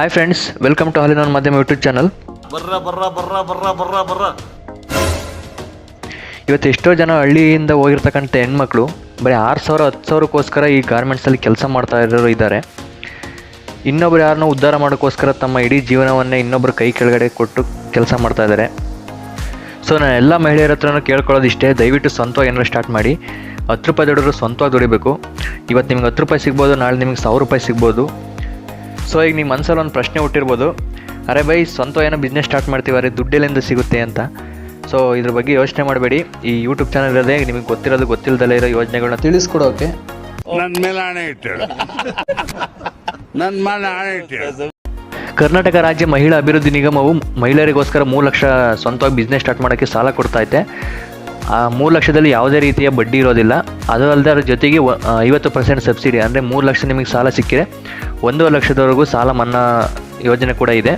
Hi friends welcome to ಹಾಲಿನ ಮಾಧ್ಯಮ YouTube channel ಬರ್ರ ಬರ್ರ ಬರ್ರ ಬರ್ರ ಬರ್ರ ಬರ್ರ. ಇವತ್ತು ಎಷ್ಟೋ ಜನ ಹಳ್ಳಿಯಿಂದ ಹೋಗಿರ್ತಕ್ಕಂಥ ಹೆಣ್ಮಕ್ಳು ಬರೀ ಆರು ಸಾವಿರ ಹತ್ತು ಸಾವಿರಕ್ಕೋಸ್ಕರ ಈ ಗಾರ್ಮೆಂಟ್ಸಲ್ಲಿ ಕೆಲಸ ಮಾಡ್ತಾ ಇರೋರು ಇದ್ದಾರೆ. ಇನ್ನೊಬ್ರು ಯಾರನ್ನ ಉದ್ಧಾರ ಮಾಡೋಕ್ಕೋಸ್ಕರ ತಮ್ಮ ಇಡೀ ಜೀವನವನ್ನೇ ಇನ್ನೊಬ್ಬರು ಕೈ ಕೆಳಗಡೆ ಕೊಟ್ಟು ಕೆಲಸ ಮಾಡ್ತಾ ಇದ್ದಾರೆ. ಸೊ ನಾನು ಎಲ್ಲ ಮಹಿಳೆಯರ ಹತ್ರನೂ ಕೇಳ್ಕೊಳ್ಳೋದು ಇಷ್ಟೇ ದಯವಿಟ್ಟು ಸ್ವಂತವಾಗಿ ಏನಾದ್ರು ಸ್ಟಾರ್ಟ್ ಮಾಡಿ. ಹತ್ತು ರೂಪಾಯಿ ದುಡಿದ್ರು ಸ್ವಂತವಾಗಿ ದುಡಿಬೇಕು. ಇವತ್ತು ನಿಮ್ಗೆ ಹತ್ತು ರೂಪಾಯಿ ಸಿಗ್ಬೋದು ನಾಳೆ ನಿಮ್ಗೆ ಸಾವಿರ ರೂಪಾಯಿ ಸಿಗ್ಬೋದು. ಸೊ ಈಗ ನಿಮ್ಮ ಮನಸ್ಸಲ್ಲಿ ಒಂದು ಪ್ರಶ್ನೆ ಹುಟ್ಟಿರ್ಬೋದು. ಅರೆ ಬೈ ಸ್ವಂತ ಏನೋ ಬಿಸ್ನೆಸ್ ಸ್ಟಾರ್ಟ್ ಮಾಡ್ತೀವಿ ಅರೆ ದುಡ್ಡೆಲ್ಲಿಂದ ಸಿಗುತ್ತೆ ಅಂತ. ಸೊ ಇದ್ರ ಬಗ್ಗೆ ಯೋಚನೆ ಮಾಡಬೇಡಿ. ಈ ಯೂಟ್ಯೂಬ್ ಚಾನಲ್ ಇರೋದೇ ನಿಮಗೆ ಗೊತ್ತಿರೋದು ಗೊತ್ತಿಲ್ಲದಲ್ಲೇ ಇರೋ ಯೋಜನೆಗಳನ್ನ ತಿಳಿಸ್ಕೊಡೋಕೆ. ನನ್ನ ಮೇಲೆ ಆಣೆ ನನ್ನ ಮೇಲೆ ಆಣೆ ಕರ್ನಾಟಕ ರಾಜ್ಯ ಮಹಿಳಾ ಅಭಿವೃದ್ಧಿ ನಿಗಮವು ಮಹಿಳೆಯರಿಗೋಸ್ಕರ ಮೂರು ಲಕ್ಷ ಸ್ವಂತವಾಗಿ ಬಿಸ್ನೆಸ್ ಸ್ಟಾರ್ಟ್ ಮಾಡೋಕ್ಕೆ ಸಾಲ ಕೊಡ್ತಾ ಐತೆ ಆ ಮೂರು ಲಕ್ಷದಲ್ಲಿ ಯಾವುದೇ ರೀತಿಯ ಬಡ್ಡಿ ಇರೋದಿಲ್ಲ. ಅದು ಅಲ್ಲದೆ ಅದ್ರ ಜೊತೆಗೆ ಐವತ್ತು ಪರ್ಸೆಂಟ್ ಸಬ್ಸಿಡಿ ಅಂದರೆ ಮೂರು ಲಕ್ಷ ನಿಮಗೆ ಸಾಲ ಸಿಕ್ಕಿದೆ. ಒಂದೂವರೆ ಲಕ್ಷದವರೆಗೂ ಸಾಲ ಮನ್ನಾ ಯೋಜನೆ ಕೂಡ ಇದೆ.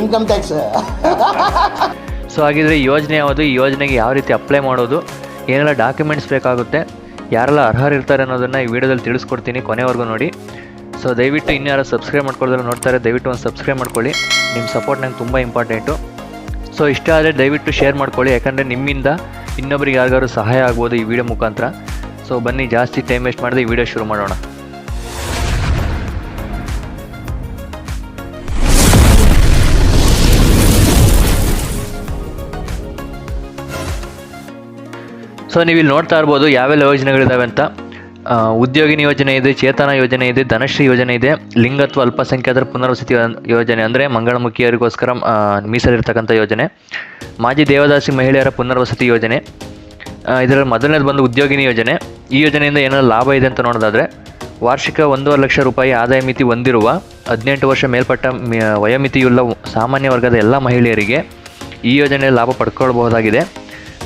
ಇನ್ಕಮ್ ಟ್ಯಾಕ್ಸ್ ಸೊ ಹಾಗಿದ್ರೆ ಈ ಯೋಜನೆ ಯಾವುದು? ಈ ಯೋಜನೆಗೆ ಯಾವ ರೀತಿ ಅಪ್ಲೈ ಮಾಡೋದು? ಏನೆಲ್ಲ ಡಾಕ್ಯುಮೆಂಟ್ಸ್ ಬೇಕಾಗುತ್ತೆ? ಯಾರೆಲ್ಲ ಅರ್ಹರಿರ್ತಾರೆ ಅನ್ನೋದನ್ನು ಈ ವಿಡಿಯೋದಲ್ಲಿ ತಿಳಿಸ್ಕೊಡ್ತೀನಿ ಕೊನೆವರೆಗೂ ನೋಡಿ. ಸೊ ದಯವಿಟ್ಟು ಇನ್ಯಾರು ಯಾರು ಸಬ್ಸ್ಕ್ರೈಬ್ ಮಾಡ್ಕೊಳ್ಳೋದ್ರೆ ನೋಡ್ತಾರೆ ದಯವಿಟ್ಟು ಒಂದು ಸಬ್ಸ್ಕ್ರೈಬ್ ಮಾಡ್ಕೊಳ್ಳಿ. ನಿಮ್ಮ ಸಪೋರ್ಟ್ ನಂಗೆ ತುಂಬ ಇಂಪಾರ್ಟೆಂಟು ಸೊ ಇಷ್ಟ ಆದರೆ ದಯವಿಟ್ಟು ಶೇರ್ ಮಾಡ್ಕೊಳ್ಳಿ. ಯಾಕಂದರೆ ನಿಮ್ಮಿಂದ ಇನ್ನೊಬ್ರಿಗೆ ಯಾರಿಗಾದ್ರು ಸಹಾಯ ಆಗ್ಬೋದು ಈ ವಿಡಿಯೋ ಮುಖಾಂತರ. ಸೊ ಬನ್ನಿ, ಜಾಸ್ತಿ ಟೈಮ್ ವೇಸ್ಟ್ ಮಾಡದೆ ಈ ವಿಡಿಯೋ ಶುರು ಮಾಡೋಣ. ಸೊ ನೀವು ಇಲ್ಲಿ ನೋಡ್ತಾ ಇರ್ಬೋದು ಯಾವೆಲ್ಲ ಯೋಜನೆಗಳಿದಾವೆ ಅಂತ. ಉದ್ಯೋಗಿನಿ ಯೋಜನೆ ಇದೆ, ಚೇತನ ಯೋಜನೆ ಇದೆ, ಧನಶ್ರೀ ಯೋಜನೆ ಇದೆ, ಲಿಂಗತ್ವ ಅಲ್ಪಸಂಖ್ಯಾತರ ಪುನರ್ವಸತಿ ಯೋಜನೆ ಅಂದರೆ ಮಂಗಳಮುಖಿಯರಿಗೋಸ್ಕರ ಮೀಸಲಿರ್ತಕ್ಕಂಥ ಯೋಜನೆ. ಮಾಜಿ ದೇವದಾಸಿ ಮಹಿಳೆಯರ ಪುನರ್ವಸತಿ ಯೋಜನೆ. ಇದರಲ್ಲಿ ಮೊದಲನೇದು ಬಂದು ಉದ್ಯೋಗಿನಿ ಯೋಜನೆ. ಈ ಯೋಜನೆಯಿಂದ ಏನಾದರೂ ಲಾಭ ಇದೆ ಅಂತ ನೋಡೋದಾದರೆ, ವಾರ್ಷಿಕ ಒಂದೂವರೆ ಲಕ್ಷ ರೂಪಾಯಿ ಆದಾಯ ಮಿತಿ ಹೊಂದಿರುವ ಹದಿನೆಂಟು ವರ್ಷ ಮೇಲ್ಪಟ್ಟ ವಯೋಮಿತಿಯುಳ್ಳ ಸಾಮಾನ್ಯ ವರ್ಗದ ಎಲ್ಲ ಮಹಿಳೆಯರಿಗೆ ಈ ಯೋಜನೆಯ ಲಾಭ ಪಡ್ಕೊಳ್ಬಹುದಾಗಿದೆ.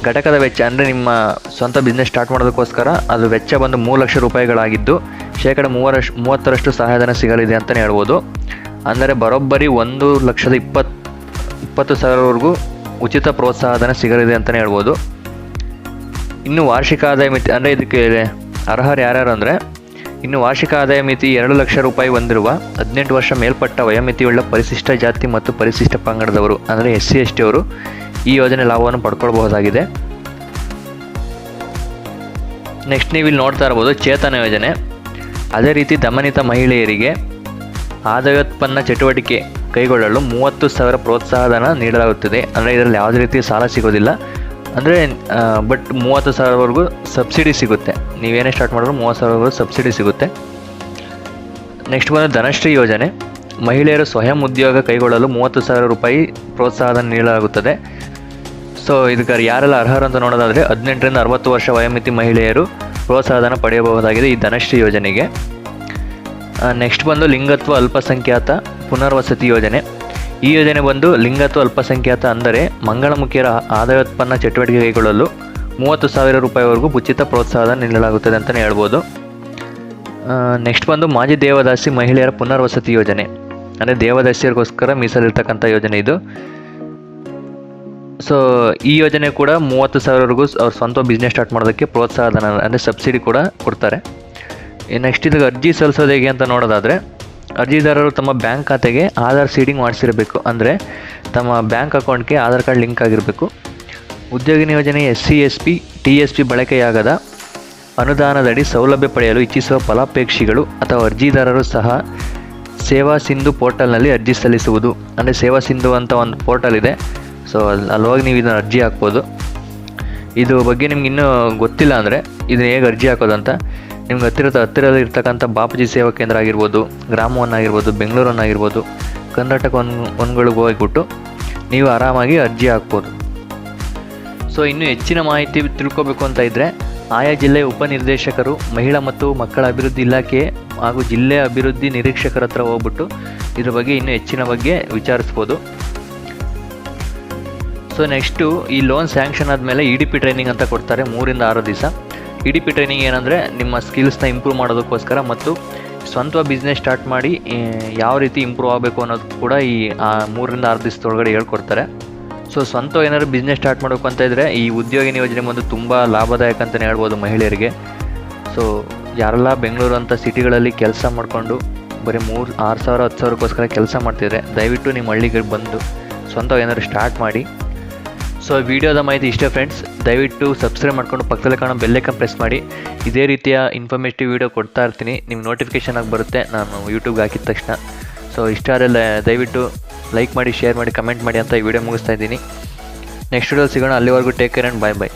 ಘಟಕದ ವೆಚ್ಚ ಅಂದರೆ ನಿಮ್ಮ ಸ್ವಂತ ಬಿಸ್ನೆಸ್ ಸ್ಟಾರ್ಟ್ ಮಾಡೋದಕ್ಕೋಸ್ಕರ ಅದು ವೆಚ್ಚ ಬಂದು ಮೂರು ಲಕ್ಷ ರೂಪಾಯಿಗಳಾಗಿದ್ದು ಶೇಕಡ ಮೂವರಷ್ಟು ಮೂವತ್ತರಷ್ಟು ಸಹಾಯಧನ ಸಿಗಲಿದೆ ಅಂತಲೇ ಹೇಳ್ಬೋದು. ಅಂದರೆ ಬರೋಬ್ಬರಿ ಒಂದು ಲಕ್ಷದ ಇಪ್ಪತ್ತು ಇಪ್ಪತ್ತು ಸಾವಿರವರೆಗೂ ಉಚಿತ ಪ್ರೋತ್ಸಾಹಧನ ಸಿಗಲಿದೆ ಅಂತಲೇ ಹೇಳ್ಬೋದು. ಇನ್ನು ವಾರ್ಷಿಕ ಆದಾಯ ಮಿತಿ ಅಂದರೆ ಇದಕ್ಕೆ ಅರ್ಹರು ಯಾರ್ಯಾರು ಅಂದರೆ, ಇನ್ನು ವಾರ್ಷಿಕ ಆದಾಯ ಮಿತಿ ಎರಡು ಲಕ್ಷ ರೂಪಾಯಿ ಹೊಂದಿರುವ ಹದಿನೆಂಟು ವರ್ಷ ಮೇಲ್ಪಟ್ಟ ವಯೋಮಿತಿಯುಳ್ಳ ಪರಿಶಿಷ್ಟ ಜಾತಿ ಮತ್ತು ಪರಿಶಿಷ್ಟ ಪಂಗಡದವರು, ಅಂದರೆ ಎಸ್ ಸಿ, ಎಸ್ ಟಿ ಅವರು ಈ ಯೋಜನೆ ಲಾಭವನ್ನು ಪಡ್ಕೊಳ್ಬಹುದಾಗಿದೆ. ನೆಕ್ಸ್ಟ್ ನೀವು ಇಲ್ಲಿ ನೋಡ್ತಾ ಇರ್ಬೋದು ಚೇತನ ಯೋಜನೆ. ಅದೇ ರೀತಿ ದಮನಿತ ಮಹಿಳೆಯರಿಗೆ ಆದಾಯೋತ್ಪನ್ನ ಚಟುವಟಿಕೆ ಕೈಗೊಳ್ಳಲು ಮೂವತ್ತು ಸಾವಿರ ಪ್ರೋತ್ಸಾಹಧನ ನೀಡಲಾಗುತ್ತದೆ. ಅಂದರೆ ಇದರಲ್ಲಿ ಯಾವುದೇ ರೀತಿ ಸಾಲ ಸಿಗೋದಿಲ್ಲ. ಅಂದರೆ ಬಟ್ ಮೂವತ್ತು ಸಾವಿರವರೆಗೂ ಸಬ್ಸಿಡಿ ಸಿಗುತ್ತೆ. ನೀವೇನೇ ಸ್ಟಾರ್ಟ್ ಮಾಡಿದ್ರು ಮೂವತ್ತು ಸಾವಿರವರೆಗೂ ಸಬ್ಸಿಡಿ ಸಿಗುತ್ತೆ. ನೆಕ್ಸ್ಟ್ ಬಂದು ಧನಶ್ರೀ ಯೋಜನೆ. ಮಹಿಳೆಯರು ಸ್ವಯಂ ಉದ್ಯೋಗ ಕೈಗೊಳ್ಳಲು ಮೂವತ್ತು ಸಾವಿರ ರೂಪಾಯಿ ಪ್ರೋತ್ಸಾಹ ನೀಡಲಾಗುತ್ತದೆ. ಸೊ ಇದಕ್ಕೆ ಯಾರೆಲ್ಲ ಅರ್ಹರು ಅಂತ ನೋಡೋದಾದರೆ ಹದಿನೆಂಟರಿಂದ ಅರವತ್ತು ವರ್ಷ ವಯೋಮಿತಿ ಮಹಿಳೆಯರು ಪ್ರೋತ್ಸಾಹಧನ ಪಡೆಯಬಹುದಾಗಿದೆ ಈ ಧನಶ್ರೀ ಯೋಜನೆಗೆ. ನೆಕ್ಸ್ಟ್ ಬಂದು ಲಿಂಗತ್ವ ಅಲ್ಪಸಂಖ್ಯಾತ ಪುನರ್ವಸತಿ ಯೋಜನೆ. ಈ ಯೋಜನೆ ಬಂದು ಲಿಂಗತ್ವ ಅಲ್ಪಸಂಖ್ಯಾತ ಅಂದರೆ ಮಂಗಳಮುಖಿಯರ ಆದಾಯೋತ್ಪನ್ನ ಚಟುವಟಿಕೆ ಕೈಗೊಳ್ಳಲು ಮೂವತ್ತು ಸಾವಿರ ರೂಪಾಯಿವರೆಗೂ ಉಚಿತ ಪ್ರೋತ್ಸಾಹಧನ ನೀಡಲಾಗುತ್ತದೆ ಅಂತಲೇ ಹೇಳ್ಬೋದು. ನೆಕ್ಸ್ಟ್ ಬಂದು ಮಾಜಿ ದೇವದಾಸಿ ಮಹಿಳೆಯರ ಪುನರ್ವಸತಿ ಯೋಜನೆ. ಅಂದರೆ ದೇವದರ್ಶಿಯರಿಗೋಸ್ಕರ ಮೀಸಲಿರ್ತಕ್ಕಂಥ ಯೋಜನೆ ಇದು. ಸೊ ಈ ಯೋಜನೆ ಕೂಡ ಮೂವತ್ತು ಸಾವಿರವರೆಗೂ ಅವ್ರ ಸ್ವಂತ ಬಿಸ್ನೆಸ್ ಸ್ಟಾರ್ಟ್ ಮಾಡೋದಕ್ಕೆ ಪ್ರೋತ್ಸಾಹಧನ ಅಂದರೆ ಸಬ್ಸಿಡಿ ಕೂಡ ಕೊಡ್ತಾರೆ. ನೆಕ್ಸ್ಟ್ ಇದಕ್ಕೆ ಅರ್ಜಿ ಸಲ್ಲಿಸೋದು ಹೇಗೆ ಅಂತ ನೋಡೋದಾದರೆ, ಅರ್ಜಿದಾರರು ತಮ್ಮ ಬ್ಯಾಂಕ್ ಖಾತೆಗೆ ಆಧಾರ್ ಸೀಡಿಂಗ್ ಮಾಡಿಸಿರಬೇಕು. ಅಂದರೆ ತಮ್ಮ ಬ್ಯಾಂಕ್ ಅಕೌಂಟ್ಗೆ ಆಧಾರ್ ಕಾರ್ಡ್ ಲಿಂಕ್ ಆಗಿರಬೇಕು. ಉದ್ಯೋಗಿನಿ ಯೋಜನೆ S C, S P, T S P ಬಳಕೆಯಾಗದ ಅನುದಾನದಡಿ ಸೌಲಭ್ಯ ಪಡೆಯಲು ಇಚ್ಛಿಸುವ ಫಲಾಪೇಕ್ಷಿಗಳು ಅಥವಾ ಅರ್ಜಿದಾರರು ಸಹ ಸೇವಾ ಸಿಂಧು ಪೋರ್ಟಲ್ನಲ್ಲಿ ಅರ್ಜಿ ಸಲ್ಲಿಸುವುದು. ಅಂದರೆ ಸೇವಾ ಸಿಂಧು ಅಂತ ಒಂದು ಪೋರ್ಟಲ್ ಇದೆ. ಸೊ ಅಲ್ಲಿ ಅಲ್ಲಿ ಹೋಗಿ ನೀವು ಇದನ್ನು ಅರ್ಜಿ ಹಾಕ್ಬೋದು. ಇದು ಬಗ್ಗೆ ನಿಮ್ಗೆ ಇನ್ನೂ ಗೊತ್ತಿಲ್ಲ ಅಂದರೆ ಇದನ್ನ ಹೇಗೆ ಅರ್ಜಿ ಹಾಕೋದು ಅಂತ ನಿಮ್ಗೆ ಹತ್ತಿರದ, ಹತ್ತಿರದಲ್ಲಿ ಇರ್ತಕ್ಕಂಥ ಬಾಪುಜಿ ಸೇವಾ ಕೇಂದ್ರ ಆಗಿರ್ಬೋದು, ಗ್ರಾಮವನ್ನಾಗಿರ್ಬೋದು, ಬೆಂಗಳೂರನ್ನಾಗಿರ್ಬೋದು, ಕರ್ನಾಟಕ ಒನ್ ಒನ್ಗಳಿಗೆ ಹೋಗಿಬಿಟ್ಟು ನೀವು ಆರಾಮಾಗಿ ಅರ್ಜಿ ಹಾಕ್ಬೋದು. ಸೊ ಇನ್ನೂ ಹೆಚ್ಚಿನ ಮಾಹಿತಿ ತಿಳ್ಕೊಬೇಕು ಅಂತ ಇದ್ದರೆ ಆಯಾ ಜಿಲ್ಲೆಯ ಉಪನಿರ್ದೇಶಕರು ಮಹಿಳಾ ಮತ್ತು ಮಕ್ಕಳ ಅಭಿವೃದ್ಧಿ ಇಲಾಖೆ ಹಾಗೂ ಜಿಲ್ಲೆ ಅಭಿವೃದ್ಧಿ ನಿರೀಕ್ಷಕರ ಹತ್ರ ಹೋಗ್ಬಿಟ್ಟು ಇದ್ರ ಬಗ್ಗೆ ಇನ್ನೂ ಹೆಚ್ಚಿನ ಬಗ್ಗೆ ವಿಚಾರಿಸ್ಬೋದು. ಸೊ ನೆಕ್ಸ್ಟು ಈ ಲೋನ್ ಸ್ಯಾಂಕ್ಷನ್ ಆದಮೇಲೆ ಇ ಡಿ ಪಿ ಟ್ರೈನಿಂಗ್ ಅಂತ ಕೊಡ್ತಾರೆ ಮೂರಿಂದ ಆರು ದಿವಸ. ಇ ಡಿ ಪಿ ಟ್ರೈನಿಂಗ್ ಏನಂದರೆ ನಿಮ್ಮ ಸ್ಕಿಲ್ಸ್ನ ಇಂಪ್ರೂವ್ ಮಾಡೋದಕ್ಕೋಸ್ಕರ ಮತ್ತು ಸ್ವಂತ ಬಿಸ್ನೆಸ್ ಸ್ಟಾರ್ಟ್ ಮಾಡಿ ಯಾವ ರೀತಿ ಇಂಪ್ರೂವ್ ಆಗಬೇಕು ಅನ್ನೋದು ಕೂಡ ಈ ಮೂರರಿಂದ ಆರು ದಿವಸದೊಳಗಡೆ ಹೇಳ್ಕೊಡ್ತಾರೆ. ಸೊ ಸ್ವಂತ ಏನಾದ್ರು ಬಿಸ್ನೆಸ್ ಸ್ಟಾರ್ಟ್ ಮಾಡಬೇಕು ಅಂತ ಇದ್ದರೆ ಈ ಉದ್ಯೋಗಿನಿ ಯೋಜನೆ ಒಂದು ತುಂಬ ಲಾಭದಾಯಕ ಅಂತಲೇ ಹೇಳ್ಬೋದು ಮಹಿಳೆಯರಿಗೆ. ಸೊ ಯಾರೆಲ್ಲ ಬೆಂಗಳೂರು ಅಂತ ಸಿಟಿಗಳಲ್ಲಿ ಕೆಲಸ ಮಾಡಿಕೊಂಡು ಬರೀ ಮೂರು, ಆರು ಸಾವಿರ, ಹತ್ತು ಸಾವಿರಕ್ಕೋಸ್ಕರ ಕೆಲಸ ಮಾಡ್ತಿದ್ರೆ ದಯವಿಟ್ಟು ನಿಮ್ಮ ಹಳ್ಳಿಗೆ ಬಂದು ಸ್ವಂತ ಏನಾದ್ರು ಸ್ಟಾರ್ಟ್ ಮಾಡಿ. ಸೊ ವಿಡಿಯೋದ ಮಾಹಿತಿ ಇಷ್ಟೇ ಫ್ರೆಂಡ್ಸ್ ದಯವಿಟ್ಟು ಸಬ್ಸ್ಕ್ರೈಬ್ ಮಾಡ್ಕೊಂಡು ಪಕ್ಕದಲ್ಲಿ ಕಾಣೋ ಬೆಲ್ಲೈಕನ್ ಪ್ರೆಸ್ ಮಾಡಿ. ಇದೇ ರೀತಿಯ ಇನ್ಫಾರ್ಮೇಟಿವ್ ವೀಡಿಯೋ ಕೊಡ್ತಾ ಇರ್ತೀನಿ. ನಿಮ್ಗೆ ನೋಟಿಫಿಕೇಷನ್ ಆಗಿ ಬರುತ್ತೆ. ನಾನು ಯೂಟ್ಯೂಬ್ಗೆ ಹಾಕಿದ ತಕ್ಷಣ. ಸೊ ಇಷ್ಟ ದಯವಿಟ್ಟು ಲೈಕ್ ಮಾಡಿ ಶೇರ್ ಮಾಡಿ ಕಮೆಂಟ್ ಮಾಡಿ ಅಂತ ಈ ವಿಡಿಯೋ ಮುಗಿಸ್ತಾ ಇದ್ದೀನಿ. ನೆಕ್ಸ್ಟ್ ವಿಡಿಯೋ ಸಿಗೋಣ. ಅಲ್ಲಿವರೆಗೂ take care and bye bye